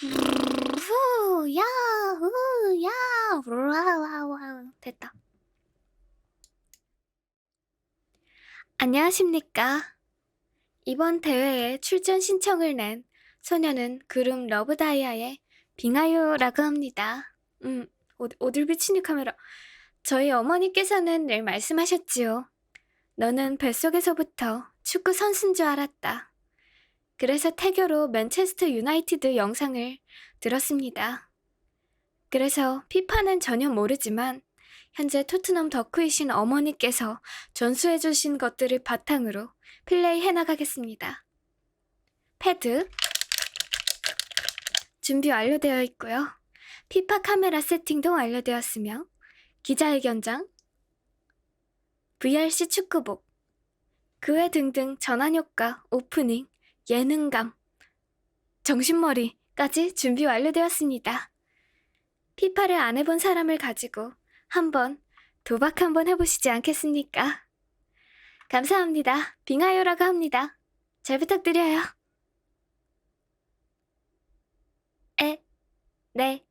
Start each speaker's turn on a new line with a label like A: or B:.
A: 후, 야, 후, 야, 와와와 됐다. 안녕하십니까? 이번 대회에 출전 신청을 낸 소녀는 그룹 러브다이아의 빙하요라고 합니다. 음, 어, 어딜 비치니 카메라. 저희 어머니께서는 늘 말씀하셨지요. 너는 뱃속에서부터 축구 선수인 줄 알았다. 그래서 태교로 맨체스터 유나이티드 영상을 들었습니다. 그래서 피파는 전혀 모르지만 현재 토트넘 덕후이신 어머니께서 전수해주신 것들을 바탕으로 플레이 해나가겠습니다. 패드 준비 완료되어 있고요. 피파 카메라 세팅도 완료되었으며 기자회견장, VRC 축구복, 그 외 등등 전환효과, 오프닝, 예능감, 정신머리까지 준비 완료되었습니다. 피파를 안 해본 사람을 가지고 한번 도박 한번 해보시지 않겠습니까? 감사합니다. 빙하요라고 합니다. 잘 부탁드려요. 에, 네,